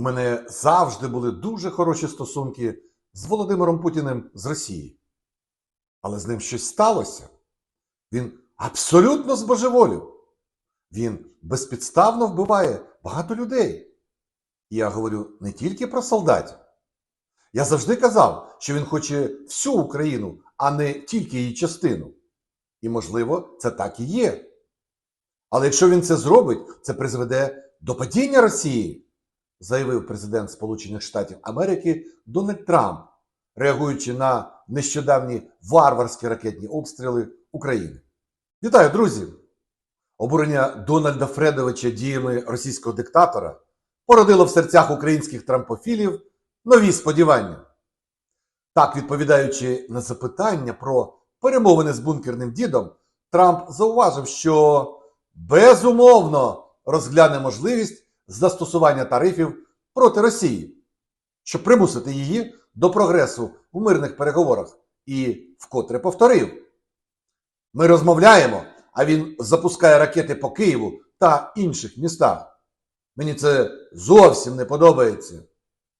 У мене завжди були дуже хороші стосунки з Володимиром Путіним з Росії. Але з ним щось сталося. Він абсолютно збожеволів. Він безпідставно вбиває багато людей. І я говорю не тільки про солдатів. Я завжди казав, що він хоче всю Україну, а не тільки її частину. І, можливо, це так і є. Але якщо він це зробить, це призведе до падіння Росії заявив президент Сполучених Штатів Америки Дональд Трамп, реагуючи на нещодавні варварські ракетні обстріли України. Вітаю, друзі! Обурення Дональда Фредовича діями російського диктатора породило в серцях українських трампофілів нові сподівання. Так, відповідаючи на запитання про перемовини з бункерним дідом, Трамп зауважив, що безумовно розгляне можливість застосування тарифів проти Росії, щоб примусити її до прогресу в мирних переговорах і вкотре повторив. Ми розмовляємо, а він запускає ракети по Києву та інших містах. Мені це зовсім не подобається.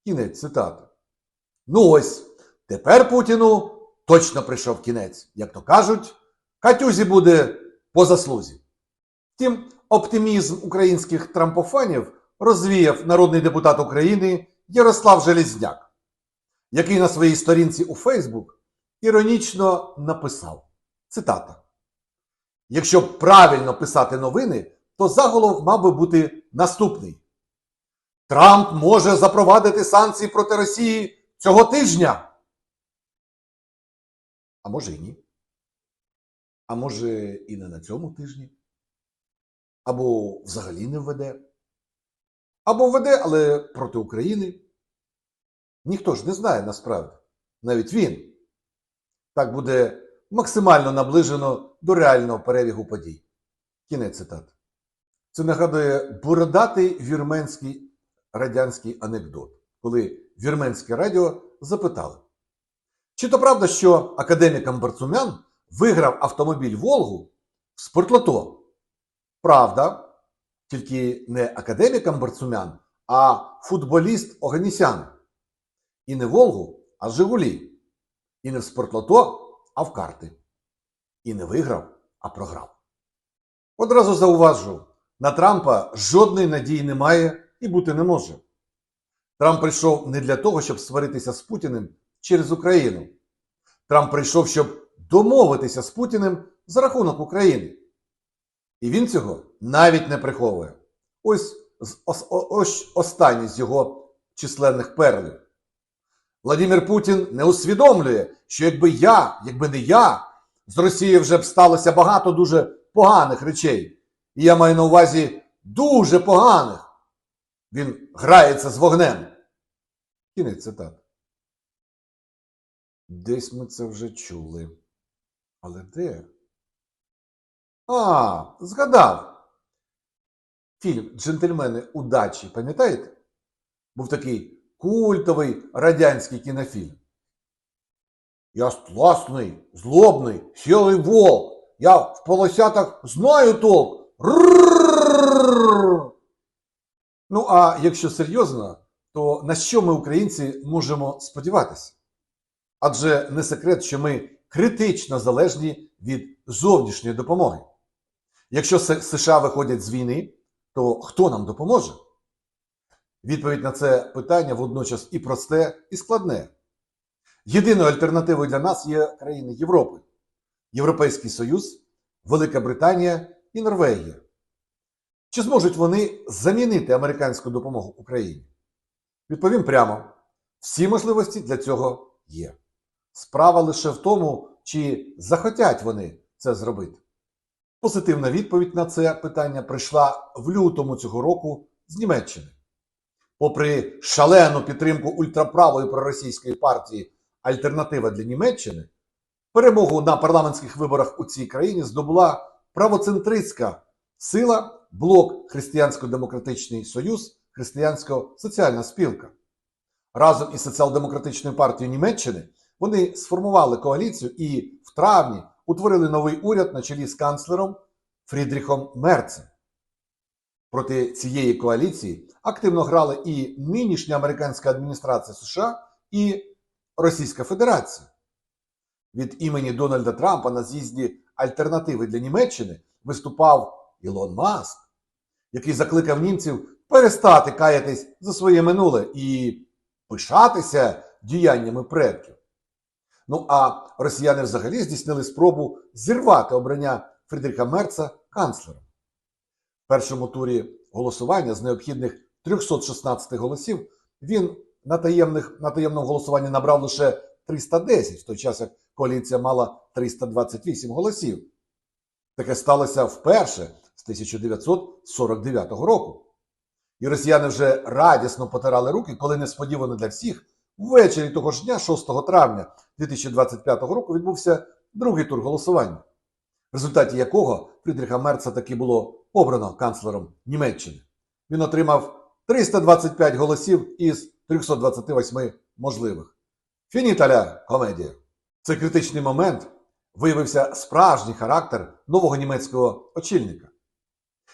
Кінець цитати. Ну ось, тепер Путіну точно прийшов кінець, як то кажуть, Катюзі буде по заслузі. Втім, оптимізм українських трампофанів розвіяв народний депутат України Ярослав Желізняк, який на своїй сторінці у Фейсбук іронічно написав: цитата: Якщо правильно писати новини, то заголов мав би бути наступний: Трамп може запровадити санкції проти Росії цього тижня. А може і ні. А може і не на цьому тижні. Або взагалі не введе або веде, але проти України. Ніхто ж не знає насправді, навіть він. Так буде максимально наближено до реального перебігу подій. Кінець цитат. Це нагадує бородатий вірменський радянський анекдот, коли вірменське радіо запитали. Чи то правда, що академікам Барцумян виграв автомобіль Волгу в спортлото? Правда тільки не академіком Барцумян, а футболіст Оганісян. І не Волгу, а Жигулі. І не в спортлото, а в карти. І не виграв, а програв. Одразу зауважу, на Трампа жодної надії немає і бути не може. Трамп прийшов не для того, щоб сваритися з Путіним через Україну. Трамп прийшов, щоб домовитися з Путіним за рахунок України. І він цього навіть не приховує. Ось ось останній з його численних перлів. Владимир Путін не усвідомлює, що якби я, якби не я, з Росії вже б сталося багато дуже поганих речей. І я маю на увазі дуже поганих. Він грається з вогнем. Кінець цитат. Десь ми це вже чули. Але де? А, згадав. Фільм Джентльмени удачі, пам'ятаєте? Був такий культовий радянський кінофільм. Я стласний, злобний, сілий волк. Я в полосятах знаю толк. Ну, а якщо серйозно, то на що ми, українці, можемо сподіватися? Адже не секрет, що ми критично залежні від зовнішньої допомоги. Якщо США виходять з війни, то хто нам допоможе? Відповідь на це питання водночас і просте, і складне. Єдиною альтернативою для нас є країни Європи, Європейський Союз, Велика Британія і Норвегія. Чи зможуть вони замінити американську допомогу Україні? Відповім прямо: всі можливості для цього є. Справа лише в тому, чи захотять вони це зробити. Позитивна відповідь на це питання прийшла в лютому цього року з Німеччини. Попри шалену підтримку ультраправої проросійської партії Альтернатива для Німеччини, перемогу на парламентських виборах у цій країні здобула правоцентристська сила блок Християнсько-демократичний союз, Християнсько-соціальна спілка. Разом із соціал-демократичною партією Німеччини вони сформували коаліцію і в травні утворили новий уряд на чолі з канцлером Фрідріхом Мерцем. Проти цієї коаліції активно грали і нинішня американська адміністрація США, і Російська Федерація. Від імені Дональда Трампа на з'їзді альтернативи для Німеччини виступав Ілон Маск, який закликав німців перестати каятись за своє минуле і пишатися діяннями предків. Ну а росіяни взагалі здійснили спробу зірвати обрання Фрідріха Мерца канцлером. В першому турі голосування з необхідних 316 голосів він на, таємних, на таємному голосуванні набрав лише 310, в той час як коаліція мала 328 голосів. Таке сталося вперше з 1949 року. І росіяни вже радісно потирали руки, коли несподівано для всіх ввечері того ж дня, 6 травня 2025 року, відбувся другий тур голосування, в результаті якого Фрідріха Мерца таки було обрано канцлером Німеччини. Він отримав 325 голосів із 328 можливих. Фініталя комедія. Цей критичний момент виявився справжній характер нового німецького очільника.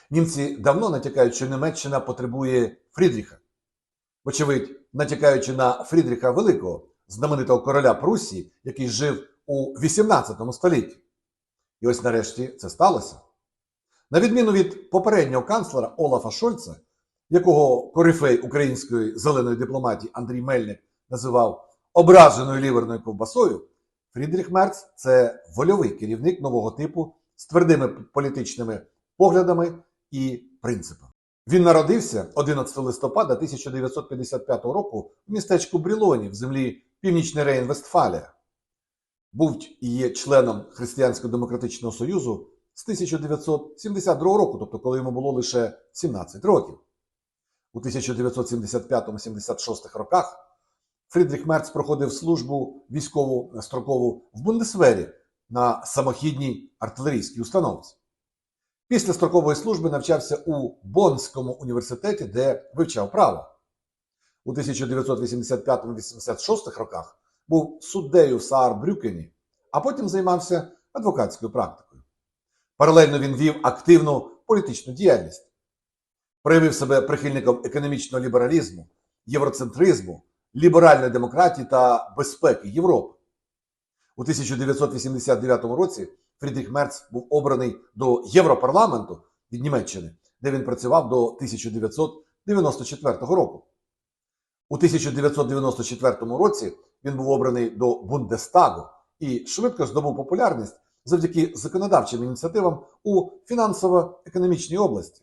Німці давно натякають, що Німеччина потребує Фрідріха. Вочевидь, натякаючи на Фрідріха Великого, знаменитого короля Прусії, який жив у 18 столітті. І ось нарешті це сталося. На відміну від попереднього канцлера Олафа Шольца, якого корифей української зеленої дипломатії Андрій Мельник називав ображеною ліверною ковбасою, Фрідріх Мерц це вольовий керівник нового типу з твердими політичними поглядами і принципами. Він народився 11 листопада 1955 року в містечку Брілоні в землі Північний Рейн-Вестфалія. Був і є членом Християнсько-демократичного союзу з 1972 року, тобто коли йому було лише 17 років. У 1975-76 роках Фрідріх Мерц проходив службу військову строкову в Бундесвері на самохідній артилерійській установці. Після строкової служби навчався у Боннському університеті, де вивчав право. У 1985-86 роках був суддею в Саарбрюкені, а потім займався адвокатською практикою. Паралельно він вів активну політичну діяльність, проявив себе прихильником економічного лібералізму, євроцентризму, ліберальної демократії та безпеки Європи. У 1989 році Фрідріх Мерц був обраний до Європарламенту від Німеччини, де він працював до 1994 року. У 1994 році він був обраний до Бундестагу і швидко здобув популярність завдяки законодавчим ініціативам у фінансово-економічній області.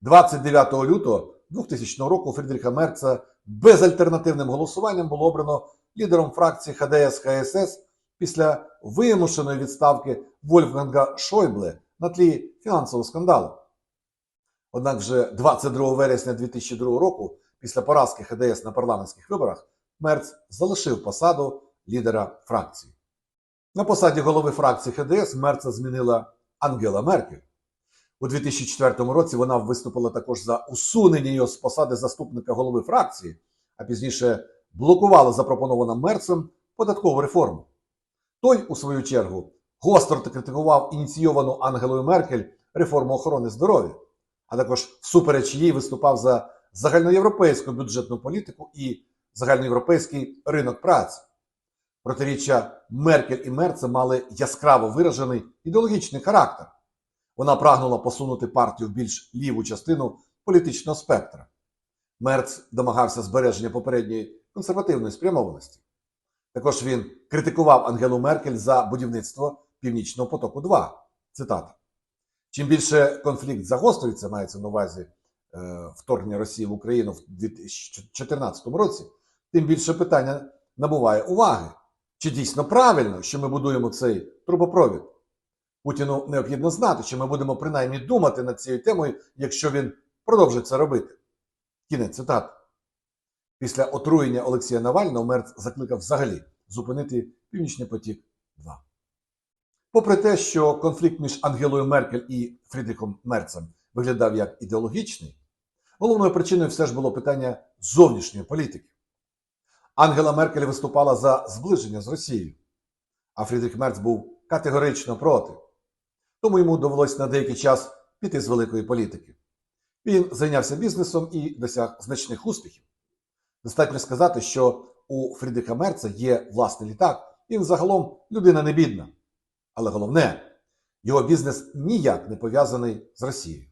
29 лютого 2000 року Фрідріха Мерца безальтернативним голосуванням було обрано лідером фракції ХДС ХСС після вимушеної відставки Вольфганга Шойбле на тлі фінансового скандалу. Однак вже 22 вересня 2002 року, після поразки ХДС на парламентських виборах, Мерц залишив посаду лідера фракції. На посаді голови фракції ХДС Мерца змінила Ангела Меркель. У 2004 році вона виступила також за усунення його з посади заступника голови фракції, а пізніше блокувала запропоновану Мерцем податкову реформу. Той, у свою чергу, гостро критикував ініційовану Ангелою Меркель реформу охорони здоров'я, а також всупереч їй виступав за загальноєвропейську бюджетну політику і загальноєвропейський ринок праці. Протиріччя Меркель і Мерца мали яскраво виражений ідеологічний характер. Вона прагнула посунути партію в більш ліву частину політичного спектра. Мерц домагався збереження попередньої консервативної спрямованості. Також він критикував Ангелу Меркель за будівництво Північного потоку 2. Цитата. Чим більше конфлікт загострюється, мається на увазі е, вторгнення Росії в Україну в 2014 році, тим більше питання набуває уваги. Чи дійсно правильно, що ми будуємо цей трубопровід? Путіну необхідно знати, що ми будемо принаймні думати над цією темою, якщо він продовжить це робити. Кінець цитати. Після отруєння Олексія Навального Мерц закликав взагалі зупинити Північний потік 2. Попри те, що конфлікт між Ангелою Меркель і Фрідріхом Мерцем виглядав як ідеологічний, головною причиною все ж було питання зовнішньої політики. Ангела Меркель виступала за зближення з Росією, а Фрідріх Мерц був категорично проти. Тому йому довелося на деякий час піти з великої політики. Він зайнявся бізнесом і досяг значних успіхів. Достатньо сказати, що у Фрідриха Мерца є власний літак, і загалом людина не бідна. Але головне, його бізнес ніяк не пов'язаний з Росією.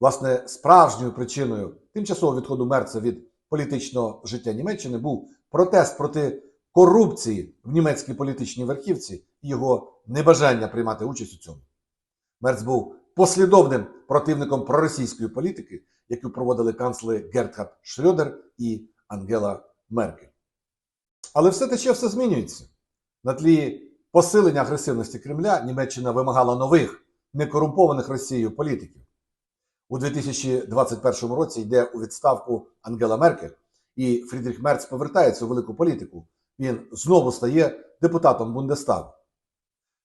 Власне, справжньою причиною тимчасового відходу Мерца від політичного життя Німеччини був протест проти корупції в німецькій політичній верхівці і його небажання приймати участь у цьому. Мерц був послідовним противником проросійської політики, яку проводили канцлери Гертхард Шрёдер і Ангела Меркель. Але все тече, все змінюється. На тлі посилення агресивності Кремля Німеччина вимагала нових, некорумпованих Росією політиків. У 2021 році йде у відставку Ангела Меркель, і Фрідріх Мерц повертається у велику політику. Він знову стає депутатом Бундестагу.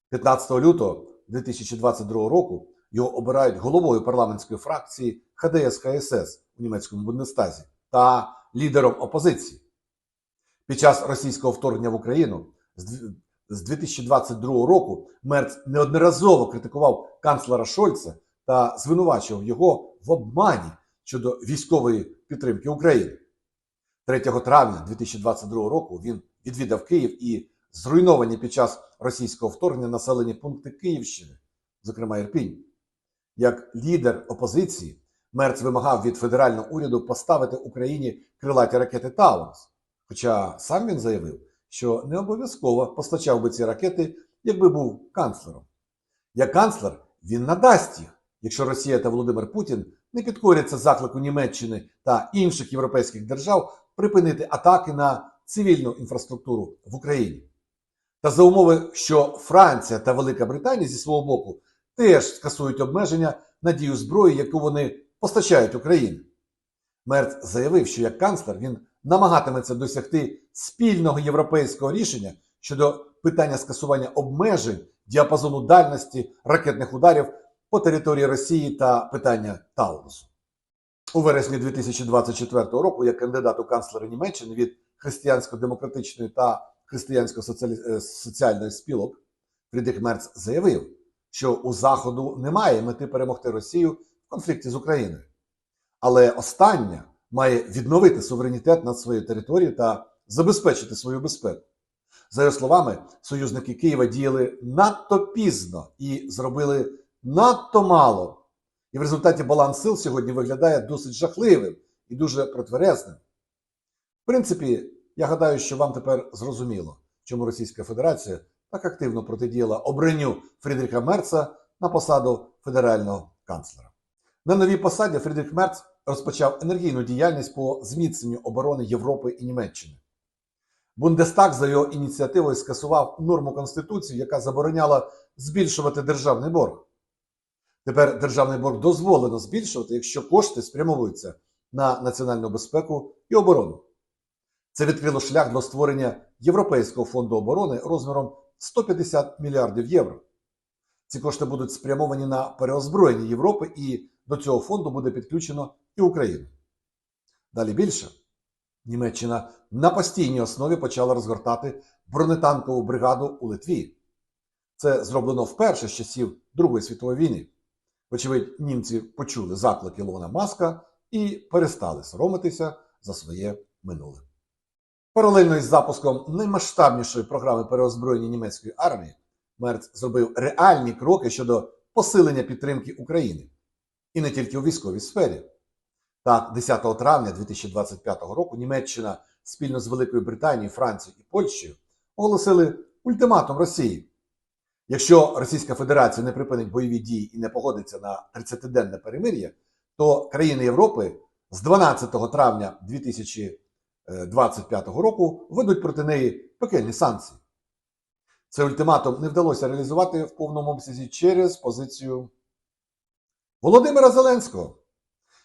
15 лютого 2022 року його обирають головою парламентської фракції ХДС КСС у німецькому Бундестазі та лідером опозиції. Під час російського вторгнення в Україну з 2022 року Мерц неодноразово критикував канцлера Шольца та звинувачував його в обмані щодо військової підтримки України. 3 травня 2022 року він відвідав Київ і зруйновані під час російського вторгнення населені пункти Київщини, зокрема Ірпінь. Як лідер опозиції, Мерц вимагав від федерального уряду поставити Україні крилаті ракети Таунс. Хоча сам він заявив, що не обов'язково постачав би ці ракети, якби був канцлером. Як канцлер він надасть їх, якщо Росія та Володимир Путін не підкоряться заклику Німеччини та інших європейських держав припинити атаки на цивільну інфраструктуру в Україні. Та за умови, що Франція та Велика Британія зі свого боку теж скасують обмеження на дію зброї, яку вони постачають Україні. Мерц заявив, що як канцлер він намагатиметься досягти спільного європейського рішення щодо питання скасування обмежень діапазону дальності ракетних ударів по території Росії та питання Таунусу. У вересні 2024 року, як кандидат у канцлери Німеччини від християнсько-демократичної та християнсько-соціальної спілок, Фрідріх Мерц заявив, що у Заходу немає мети перемогти Росію конфлікті з Україною. Але остання має відновити суверенітет над своєю територією та забезпечити свою безпеку. За його словами, союзники Києва діяли надто пізно і зробили надто мало. І в результаті баланс сил сьогодні виглядає досить жахливим і дуже протверезним. В принципі, я гадаю, що вам тепер зрозуміло, чому Російська Федерація так активно протидіяла обранню Фрідріха Мерца на посаду федерального канцлера. На новій посаді Фрідріх Мерц розпочав енергійну діяльність по зміцненню оборони Європи і Німеччини. Бундестаг за його ініціативою скасував норму Конституції, яка забороняла збільшувати державний борг. Тепер державний борг дозволено збільшувати, якщо кошти спрямовуються на національну безпеку і оборону. Це відкрило шлях до створення Європейського фонду оборони розміром 150 мільярдів євро. Ці кошти будуть спрямовані на переозброєння Європи, і до цього фонду буде підключено і Україну. Далі більше. Німеччина на постійній основі почала розгортати бронетанкову бригаду у Литві. Це зроблено вперше з часів Другої світової війни. Вочевидь, німці почули заклики Ілона Маска і перестали соромитися за своє минуле. Паралельно із запуском наймасштабнішої програми переозброєння німецької армії, Мерц зробив реальні кроки щодо посилення підтримки України. І не тільки у військовій сфері. Так, 10 травня 2025 року Німеччина спільно з Великою Британією, Францією і Польщею оголосили ультиматум Росії. Якщо Російська Федерація не припинить бойові дії і не погодиться на 30-денне перемир'я, то країни Європи з 12 травня 2025 року ведуть проти неї пекельні санкції. Цей ультиматум не вдалося реалізувати в повному обсязі через позицію Володимира Зеленського,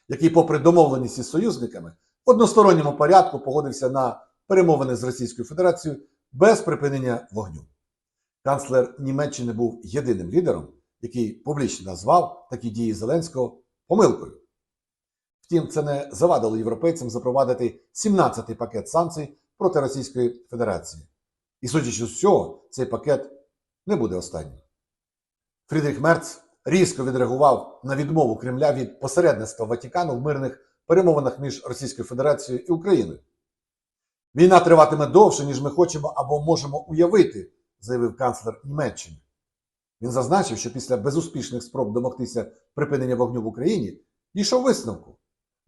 який, попри домовленість із союзниками, в односторонньому порядку погодився на перемовини з Російською Федерацією без припинення вогню. Канцлер Німеччини був єдиним лідером, який публічно назвав такі дії Зеленського помилкою. Втім, це не завадило європейцям запровадити 17-й пакет санкцій проти Російської Федерації. І судячи з цього, цей пакет не буде останнім. Фрідріх Мерц різко відреагував на відмову Кремля від посередництва Ватикану в мирних перемовинах між Російською Федерацією і Україною. Війна триватиме довше, ніж ми хочемо або можемо уявити, заявив канцлер Німеччини. Він зазначив, що після безуспішних спроб домогтися припинення вогню в Україні дійшов висновку.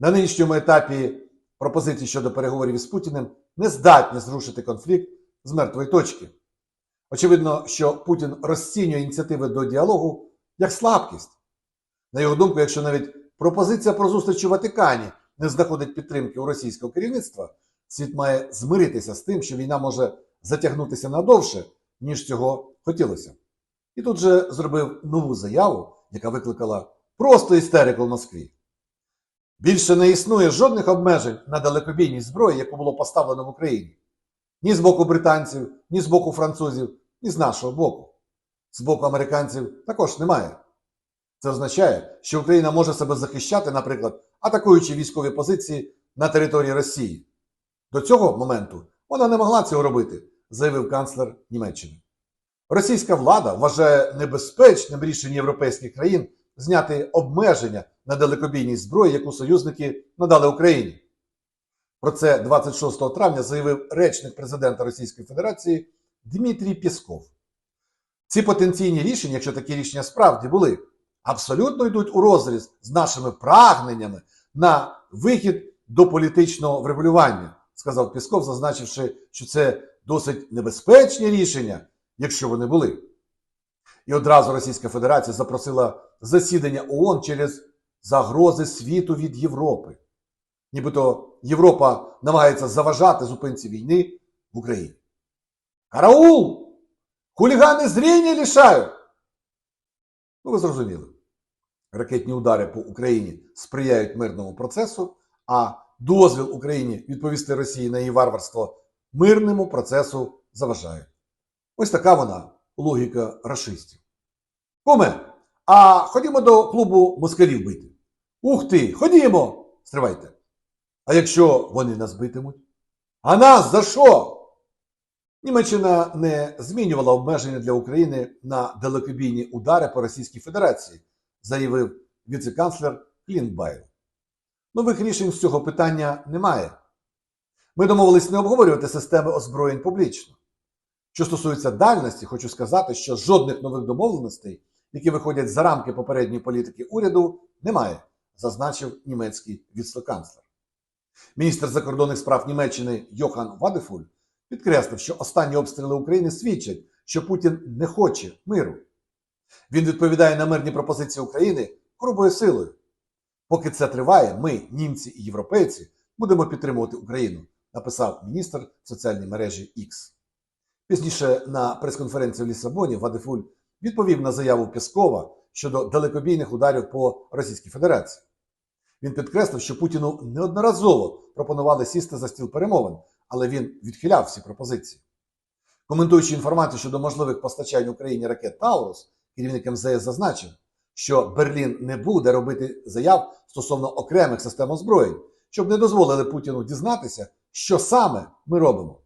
На нинішньому етапі пропозиції щодо переговорів із Путіним не здатні зрушити конфлікт з мертвої точки. Очевидно, що Путін розцінює ініціативи до діалогу як слабкість. На його думку, якщо навіть пропозиція про зустріч у Ватикані не знаходить підтримки у російського керівництва, світ має змиритися з тим, що війна може затягнутися надовше, ніж цього хотілося. І тут же зробив нову заяву, яка викликала просто істерику в Москві. Більше не існує жодних обмежень на далекобійній зброї, яку було поставлено в Україні. Ні з боку британців, ні з боку французів, ні з нашого боку. З боку американців також немає. Це означає, що Україна може себе захищати, наприклад, атакуючи військові позиції на території Росії. До цього моменту вона не могла цього робити, заявив канцлер Німеччини. Російська влада вважає небезпечним рішення європейських країн зняти обмеження на далекобійній зброї, яку союзники надали Україні. Про це 26 травня заявив речник президента Російської Федерації Дмитрій Пєсков. Ці потенційні рішення, якщо такі рішення справді були, абсолютно йдуть у розріз з нашими прагненнями на вихід до політичного врегулювання, сказав Пісков, зазначивши, що це досить небезпечні рішення, якщо вони були. І одразу Російська Федерація запросила засідання ООН через загрози світу від Європи. Нібито Європа намагається заважати зупинці війни в Україні. Караул! Хулігани зріння лишають! Ну, ви зрозуміли. Ракетні удари по Україні сприяють мирному процесу, а дозвіл Україні відповісти Росії на її варварство мирному процесу заважає. Ось така вона логіка расистів. Куме, а ходімо до клубу москалів бити. Ух ти, ходімо! Стривайте. А якщо вони нас битимуть? А нас за що? Німеччина не змінювала обмеження для України на далекобійні удари по Російській Федерації, заявив віце-канцлер Клінбайл. Нових рішень з цього питання немає. Ми домовились не обговорювати системи озброєнь публічно. Що стосується дальності, хочу сказати, що жодних нових домовленостей, які виходять за рамки попередньої політики уряду, немає, зазначив німецький віцеканцлер. Міністр закордонних справ Німеччини Йохан Вадефуль підкреслив, що останні обстріли України свідчать, що Путін не хоче миру. Він відповідає на мирні пропозиції України грубою силою. Поки це триває, ми, німці і європейці, будемо підтримувати Україну, написав міністр в соціальній мережі X. Пізніше на прес-конференції в Лісабоні Вадефуль відповів на заяву Пєскова щодо далекобійних ударів по Російській Федерації. Він підкреслив, що Путіну неодноразово пропонували сісти за стіл перемовин, але він відхиляв всі пропозиції. Коментуючи інформацію щодо можливих постачань Україні ракет Таурус, керівник МЗС зазначив, що Берлін не буде робити заяв стосовно окремих систем озброєнь, щоб не дозволили Путіну дізнатися, що саме ми робимо.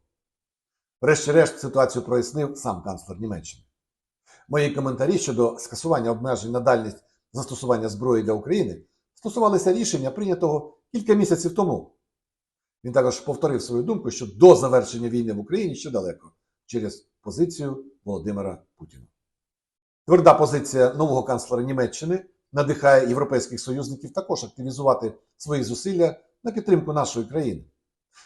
Врешті-решт ситуацію прояснив сам канцлер Німеччини. Мої коментарі щодо скасування обмежень на дальність застосування зброї для України стосувалися рішення, прийнятого кілька місяців тому. Він також повторив свою думку, що до завершення війни в Україні ще далеко через позицію Володимира Путіна. Тверда позиція нового канцлера Німеччини надихає європейських союзників також активізувати свої зусилля на підтримку нашої країни,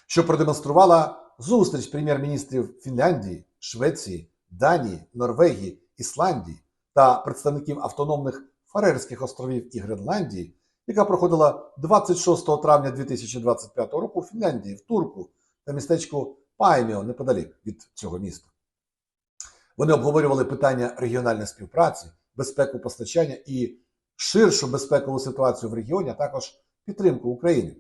що продемонструвала зустріч прем'єр-міністрів Фінляндії, Швеції, Данії, Норвегії, Ісландії та представників автономних Фарерських островів і Гренландії, яка проходила 26 травня 2025 року у Фінляндії, в Турку та містечку Пайміо неподалік від цього міста. Вони обговорювали питання регіональної співпраці, безпеку постачання і ширшу безпекову ситуацію в регіоні, а також підтримку України.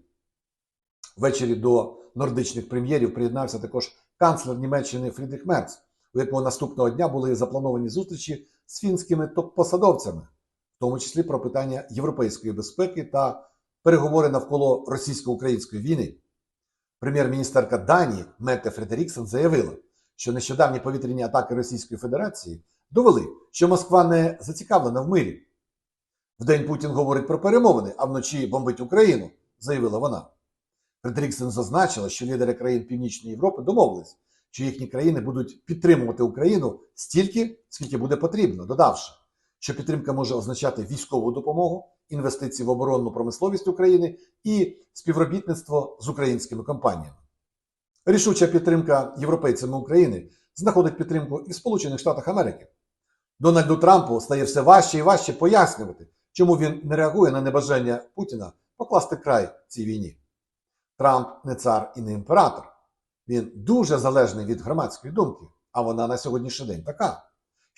Ввечері до нордичних прем'єрів приєднався також канцлер Німеччини Фрідріх Мерц, у якого наступного дня були заплановані зустрічі з фінськими топ-посадовцями, тому числі про питання європейської безпеки та переговори навколо російсько-української війни. Прем'єр-міністерка Данії Метте Фредеріксен заявила, що нещодавні повітряні атаки Російської Федерації довели, що Москва не зацікавлена в мирі. Вдень Путін говорить про перемовини, а вночі бомбить Україну, заявила вона. Фредеріксен зазначила, що лідери країн Північної Європи домовились, що їхні країни будуть підтримувати Україну стільки, скільки буде потрібно, додавши, що підтримка може означати військову допомогу, інвестиції в оборонну промисловість України і співробітництво з українськими компаніями. Рішуча підтримка європейцями України знаходить підтримку і в Сполучених Штатах Америки. Дональду Трампу стає все важче і важче пояснювати, чому він не реагує на небажання Путіна покласти край цій війні. Трамп не цар і не імператор. Він дуже залежний від громадської думки, а вона на сьогоднішній день така.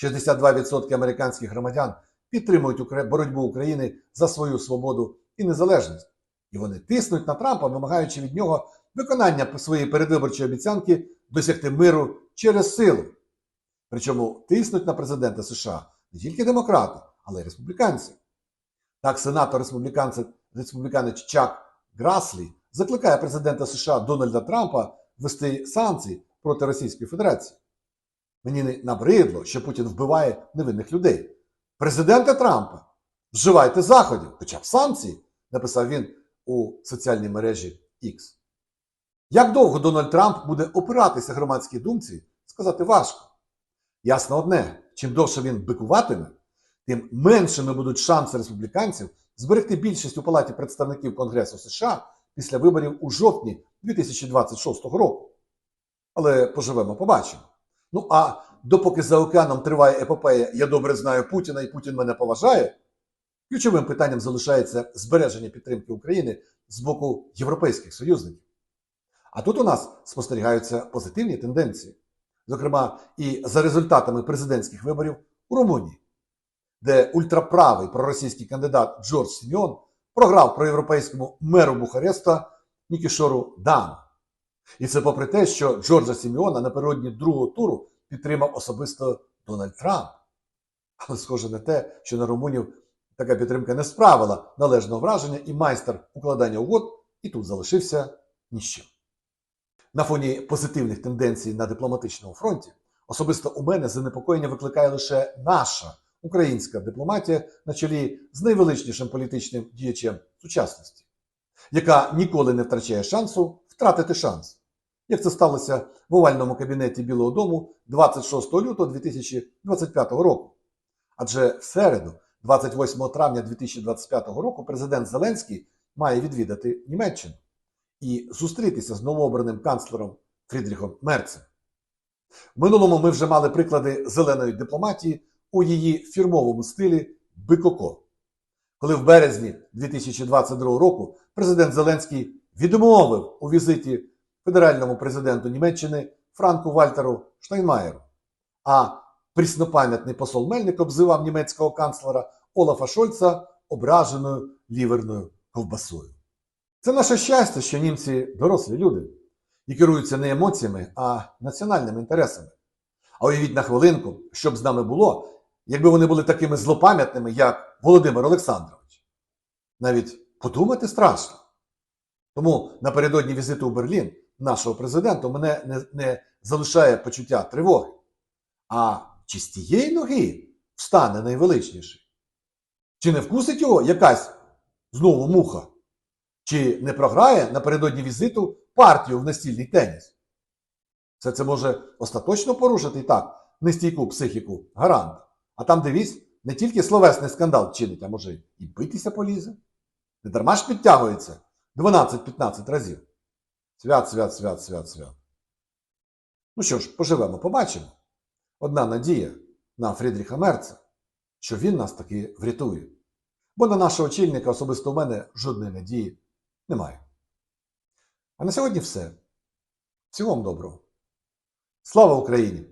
62% американських громадян підтримують боротьбу України за свою свободу і незалежність. І вони тиснуть на Трампа, вимагаючи від нього виконання своєї передвиборчої обіцянки досягти миру через силу. Причому тиснуть на президента США не тільки демократи, але й республіканці. Так, сенатор республіканець, Чак Граслі закликає президента США Дональда Трампа ввести санкції проти Російської Федерації. Мені не набридло, що Путін вбиває невинних людей. Президенте Трампа, вживайте заходів, хоча б санкції, написав він у соціальній мережі X. Як довго Дональд Трамп буде опиратися громадській думці, сказати важко. Ясно одне, чим довше він бикуватиме, тим меншими будуть шанси республіканців зберегти більшість у Палаті представників Конгресу США після виборів у жовтні 2026 року. Але поживемо, побачимо. Ну а допоки за океаном триває епопея Я добре знаю Путіна і Путін мене поважає, ключовим питанням залишається збереження підтримки України з боку європейських союзників. А тут у нас спостерігаються позитивні тенденції, зокрема і за результатами президентських виборів у Румунії, де ультраправий проросійський кандидат Джордж Сімьон програв проєвропейському меру Бухареста Нікішору Дану. І це попри те, що Джорджа Сіміона напередодні другого туру підтримав особисто Дональд Трамп. Але схоже на те, що на румунів така підтримка не справила належного враження, і майстер укладання угод і тут залишився ніщо. На фоні позитивних тенденцій на дипломатичному фронті особисто у мене занепокоєння викликає лише наша українська дипломатія на чолі з найвеличнішим політичним діячем сучасності, яка ніколи не втрачає шансу втратити шанс, як це сталося в овальному кабінеті Білого Дому 26 лютого 2025 року. Адже в середу, 28 травня 2025 року, президент Зеленський має відвідати Німеччину і зустрітися з новообраним канцлером Фрідріхом Мерцем. В минулому ми вже мали приклади зеленої дипломатії у її фірмовому стилі Бикоко. Коли в березні 2022 року президент Зеленський відмовив у візиті федеральному президенту Німеччини Франку Вальтеру Штайнмаєру, а пріснопам'ятний посол Мельник обзивав німецького канцлера Олафа Шольца ображеною ліверною ковбасою. Це наше щастя, що німці дорослі люди і керуються не емоціями, а національними інтересами. А уявіть на хвилинку, що б з нами було, якби вони були такими злопам'ятними, як Володимир Олександрович. Навіть подумати страшно. Тому напередодні візиту у Берлін нашого президента мене не, не залишає почуття тривоги. А чи з тієї ноги встане найвеличніший? Чи не вкусить його якась знову муха? Чи не програє напередодні візиту партію в настільний теніс? Все це може остаточно порушити і так нестійку психіку гаранта. А там, дивись, не тільки словесний скандал чинить, а може і битися полізе. Не дарма ж підтягується 12-15 разів. Свят, свят, свят, свят, свят. Ну що ж, поживемо, побачимо. Одна надія на Фрідріха Мерца, що він нас таки врятує. Бо на нашого очільника особисто у мене жодної надії немає. А на сьогодні все. Всього вам доброго. Слава Україні!